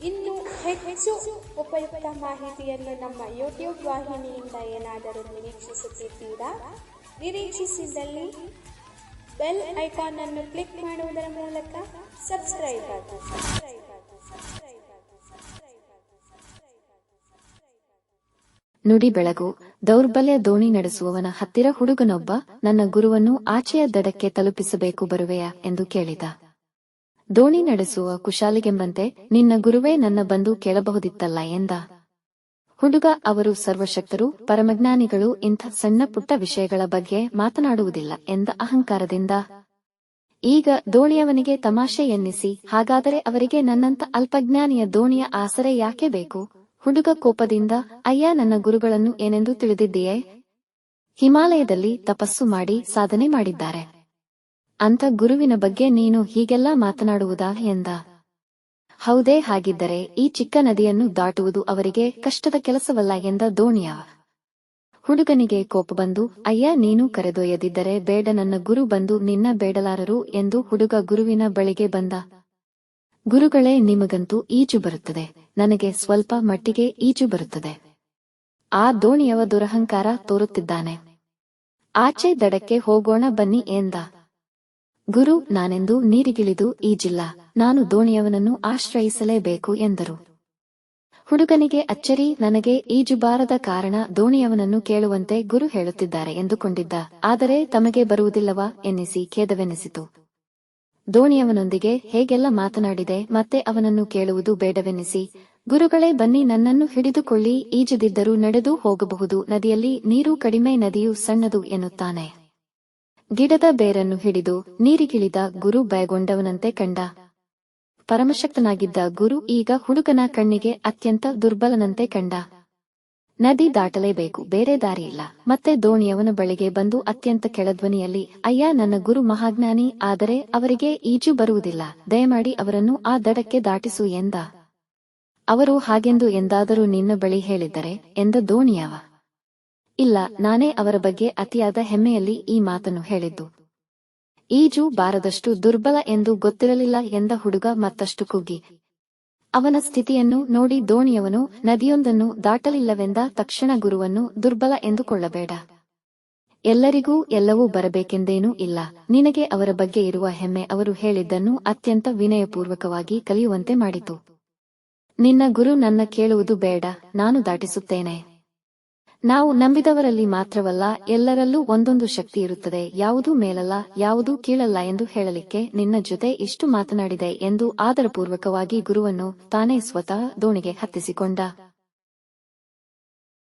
ಇನ್ನು ಹೆಚ್ಚು ಉಪಯುಕ್ತ ಮಾಹಿತಿಯನ್ನು ನಮ್ಮ ಯೂಟ್ಯೂಬ್ ವಾಹಿನಿಯಿಂದ ಏನಾದರೂ ನಿರೀಕ್ಷಿಸುತ್ತಿದ್ದೀರಾ? ನಿರೀಕ್ಷಿಸಿದಲ್ಲಿ ಬೆಲ್ ಐಕಾನ್ ಅನ್ನು ಕ್ಲಿಕ್ ಮಾಡುವುದರ ಮೂಲಕ ಸಬ್ಸ್ಕ್ರೈಬ್ ಆಗಿ ಸಬ್ಸ್ಕ್ರೈಬ್ ಆಗಿ. ನುಡಿ ಬೆಳಗು, ದೌರ್ಬಲ್ಯ ದೋಣಿ ನಡೆಸುವವನ ಹತ್ತಿರ ಹುಡುಗನೊಬ್ಬ ನನ್ನ ಗುರುವನ್ನು ಆಚೆಯ ದಡಕ್ಕೆ ತಲುಪಿಸಬೇಕು ಬರುವೆಯಾ ಎಂದು ಕೇಳಿದ. ದೋಣಿ ನಡೆಸುವ ಕುಶಾಲಿಗೆಂಬಂತೆ, ನಿನ್ನ ಗುರುವೇ ನನ್ನ ಬಂದು ಕೇಳಬಹುದಿತ್ತಲ್ಲ ಎಂದ. ಹುಡುಗ, ಅವರು ಸರ್ವಶಕ್ತರು, ಪರಮಜ್ಞಾನಿಗಳು, ಇಂಥ ಸಣ್ಣ ಪುಟ್ಟ ವಿಷಯಗಳ ಬಗ್ಗೆ ಮಾತನಾಡುವುದಿಲ್ಲ ಎಂದ ಅಹಂಕಾರದಿಂದ. ಈಗ ದೋಣಿಯವನಿಗೆ ತಮಾಷೆ ಎನ್ನಿಸಿ, ಹಾಗಾದರೆ ಅವರಿಗೆ ನನ್ನಂತ ಅಲ್ಪಜ್ಞಾನಿಯ ದೋಣಿಯ ಆಸರೆ ಯಾಕೆ ಬೇಕು? ಹುಡುಗ ಕೋಪದಿಂದ, ಅಯ್ಯ, ನನ್ನ ಗುರುಗಳನ್ನು ಏನೆಂದು ತಿಳಿದಿದ್ದೀಯೇ? ಹಿಮಾಲಯದಲ್ಲಿ ತಪಸ್ಸು ಮಾಡಿ, ಸಾಧನೆ ಮಾಡಿದ್ದಾರೆ. ಅಂತ ಗುರುವಿನ ಬಗ್ಗೆ ನೀನು ಹೀಗೆಲ್ಲ ಮಾತನಾಡುವುದಾ ಎಂದ. ಹೌದೇ ಹಾಗಿದ್ದರೆ ಈ ಚಿಕ್ಕ ನದಿಯನ್ನು ದಾಟುವುದು ಅವರಿಗೆ ಕಷ್ಟದ ಕೆಲಸವಲ್ಲ ಎಂದ ದೋಣಿಯ. ಹುಡುಗನಿಗೆ ಕೋಪ ಬಂದು, ಅಯ್ಯ, ನೀನು ಕರೆದೊಯ್ಯದಿದ್ದರೆ ಬೇಡ, ನನ್ನ ಗುರು ಬಂದು ನಿನ್ನ ಬೇಡಲಾರರು ಎಂದು ಹುಡುಗ ಗುರುವಿನ ಬಳಿಗೆ ಬಂದ. ಗುರುಗಳೇ, ನಿಮಗಂತೂ ಈಜು ಬರುತ್ತದೆ, ನನಗೆ ಸ್ವಲ್ಪ ಮಟ್ಟಿಗೆ ಈಜು ಬರುತ್ತದೆ. ಆ ದೋಣಿಯವ ದುರಹಂಕಾರ ತೋರುತ್ತಿದ್ದಾನೆ. ಆಚೆ ದಡಕ್ಕೆ ಹೋಗೋಣ ಬನ್ನಿ ಎಂದ. ಗುರು, ನಾನೆಂದು ನೀರಿಗಿಳಿದು ಈಜಿಲ್ಲ ನಾನು ದೋಣಿಯವನನ್ನು ಆಶ್ರಯಿಸಲೇಬೇಕು ಎಂದರು. ಹುಡುಗನಿಗೆ ಅಚ್ಚರಿ, ನನಗೆ ಈಜುಬಾರದ ಕಾರಣ ದೋಣಿಯವನನ್ನು ಕೇಳುವಂತೆ ಗುರು ಹೇಳುತ್ತಿದ್ದಾರೆ ಎಂದುಕೊಂಡಿದ್ದ. ಆದರೆ ತಮಗೆ ಬರುವುದಿಲ್ಲವಾ ಎನ್ನಿಸಿ ಖೇದವೆನಿಸಿತು ದೋಣಿಯವನೊಂದಿಗೆ ಹೇಗೆಲ್ಲ ಮಾತನಾಡಿದೆ ಮತ್ತೆ ಅವನನ್ನು ಕೇಳುವುದು ಬೇಡವೆನಿಸಿ ಗುರುಗಳೇ ಬನ್ನಿ ನನ್ನನ್ನು ಹಿಡಿದುಕೊಳ್ಳಿ, ಈಜದಿದ್ದರೂ ನಡೆದು ಹೋಗಬಹುದು, ನದಿಯಲ್ಲಿ ನೀರು ಕಡಿಮೆ, ನದಿಯು ಸಣ್ಣದು ಎನ್ನುತ್ತಾನೆ. ಗಿಡದ ಬೇರನ್ನು ಹಿಡಿದು ನೀರಿಗಿಳಿದ ಗುರು ಬಯಗೊಂಡವನಂತೆ ಕಂಡ. ಪರಮಶಕ್ತನಾಗಿದ್ದ ಗುರು ಈಗ ಹುಡುಗನ ಕಣ್ಣಿಗೆ ಅತ್ಯಂತ ದುರ್ಬಲನಂತೆ ಕಂಡ. ನದಿ ದಾಟಲೇಬೇಕು, ಬೇರೆ ದಾರಿಯಿಲ್ಲ. ಮತ್ತೆ ದೋಣಿಯವನ ಬಳಿಗೆ ಬಂದು ಅತ್ಯಂತ ಕೆಳಧ್ವನಿಯಲ್ಲಿ, ಅಯ್ಯ, ನನ್ನ ಗುರು ಮಹಾಜ್ಞಾನಿ, ಆದರೆ ಅವರಿಗೆ ಈಜು ಬರುವುದಿಲ್ಲ. ದಯಮಾಡಿ ಅವರನ್ನು ಆ ದಡಕ್ಕೆ ದಾಟಿಸು ಎಂದ. ಅವರು ಹಾಗೆಂದು ಎಂದಾದರೂ ನಿನ್ನ ಬಳಿ ಹೇಳಿದ್ದರೆ, ಎಂದ ದೋಣಿಯವ? ಇಲ್ಲ, ನಾನೇ ಅವರ ಬಗ್ಗೆ ಅತಿಯಾದ ಹೆಮ್ಮೆಯಲ್ಲಿ ಈ ಮಾತನ್ನು ಹೇಳಿದ್ದು. ಈಜು ಬಾರದಷ್ಟು ದುರ್ಬಲ ಎಂದು ಗೊತ್ತಿರಲಿಲ್ಲ ಎಂದ ಹುಡುಗ ಮತ್ತಷ್ಟು ಕುಗ್ಗಿ. ಅವನ ಸ್ಥಿತಿಯನ್ನು ನೋಡಿ ದೋಣಿಯವನು, ನದಿಯೊಂದನ್ನು ದಾಟಲಿಲ್ಲವೆಂದ ತಕ್ಷಣ ಗುರುವನ್ನು ದುರ್ಬಲ ಎಂದುಕೊಳ್ಳಬೇಡ. ಎಲ್ಲರಿಗೂ ಎಲ್ಲವೂ ಬರಬೇಕೆಂದೇನೂ ಇಲ್ಲ. ನಿನಗೆ ಅವರ ಬಗ್ಗೆ ಇರುವ ಹೆಮ್ಮೆ ಅವರು ಹೇಳಿದ್ದನ್ನು ಅತ್ಯಂತ ವಿನಯಪೂರ್ವಕವಾಗಿ ಕಲಿಯುವಂತೆ ಮಾಡಿತು. ನಿನ್ನ ಗುರು ನನ್ನ ಕೇಳುವುದು ಬೇಡ, ನಾನು ದಾಟಿಸುತ್ತೇನೆ. ನಾವು ನಂಬಿದವರಲ್ಲಿ ಮಾತ್ರವಲ್ಲ, ಎಲ್ಲರಲ್ಲೂ ಒಂದೊಂದು ಶಕ್ತಿ ಇರುತ್ತದೆ, ಯಾವುದೂ ಮೇಲಲ್ಲ, ಯಾವುದೂ ಕೀಳಲ್ಲ ಎಂದು ಹೇಳಲಿಕ್ಕೆ ನಿನ್ನ ಜೊತೆ ಇಷ್ಟು ಮಾತನಾಡಿದೆ ಎಂದು ಆದರಪೂರ್ವಕವಾಗಿ ಗುರುವನ್ನು ತಾನೇ ಸ್ವತಃ ದೋಣಿಗೆ ಹತ್ತಿಸಿಕೊಂಡ.